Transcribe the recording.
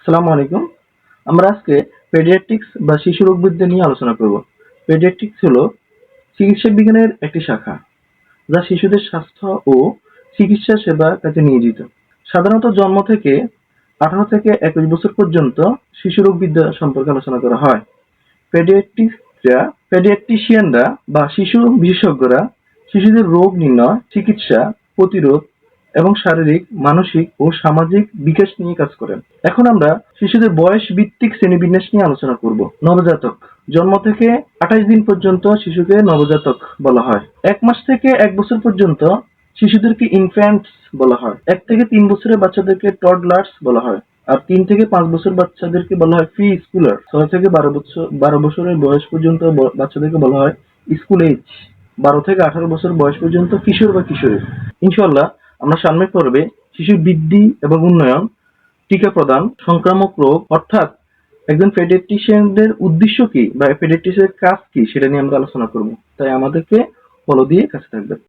আসসালামু আলাইকুম। আমরা আজকে পেডিয়াট্রিক্স বা শিশু রোগবিদ্যা নিয়ে আলোচনা করব। পেডিয়াট্রিক্স হলো চিকিৎসা বিজ্ঞানের একটি শাখা, যা শিশুদের স্বাস্থ্য ও চিকিৎসা সেবা কাজে নিয়োজিত। সাধারণত জন্ম থেকে আঠারো থেকে একুশ বছর পর্যন্ত শিশু রোগবিদ্যা সম্পর্কে আলোচনা করা হয়। পেডিয়াট্রিক্সরা পেডিয়াট্রিশিয়ানরা বা শিশু বিশেষজ্ঞরা শিশুদের রোগ নির্ণয়, চিকিৎসা, প্রতিরোধ এবং শারীরিক, মানসিক ও সামাজিক বিকাশ নিয়ে কাজ করেন। এখন আমরা শিশুদের বয়স ভিত্তিক শ্রেণীবিন্যাস নিয়ে আলোচনা করব। নবজাতক। জন্ম থেকে আঠাশ দিন পর্যন্ত শিশুকে নবজাতক বলা হয়। এক মাস থেকে এক বছর পর্যন্ত শিশুদেরকে ইনফ্যান্টস বলা হয়। এক থেকে তিন বছরের বাচ্চাদেরকে টডলার্স বলা হয়। আর তিন থেকে পাঁচ বছর বাচ্চাদেরকে বলা হয় ফ্রি স্কুলার ছয় থেকে বারো বছর, বারো বছরের বয়স পর্যন্ত বাচ্চাদেরকে বলা হয় স্কুল এজ বারো থেকে আঠারো বছর বয়স পর্যন্ত কিশোর বা কিশোরী। ইনশাল্লাহ আমরা সামনের পর্বে শিশুর বৃদ্ধি এবং উন্নয়ন, টিকা প্রদান, সংক্রামক রোগ, অর্থাৎ একজন পেডিয়াট্রিশিয়ানদের উদ্দেশ্য কি বা পেডিয়াট্রিশিয়ানের কাজ কি সেটা নিয়ে আমরা আলোচনা করব। তাই আমাদেরকে ফলো দিয়ে কাছে থাকবেন।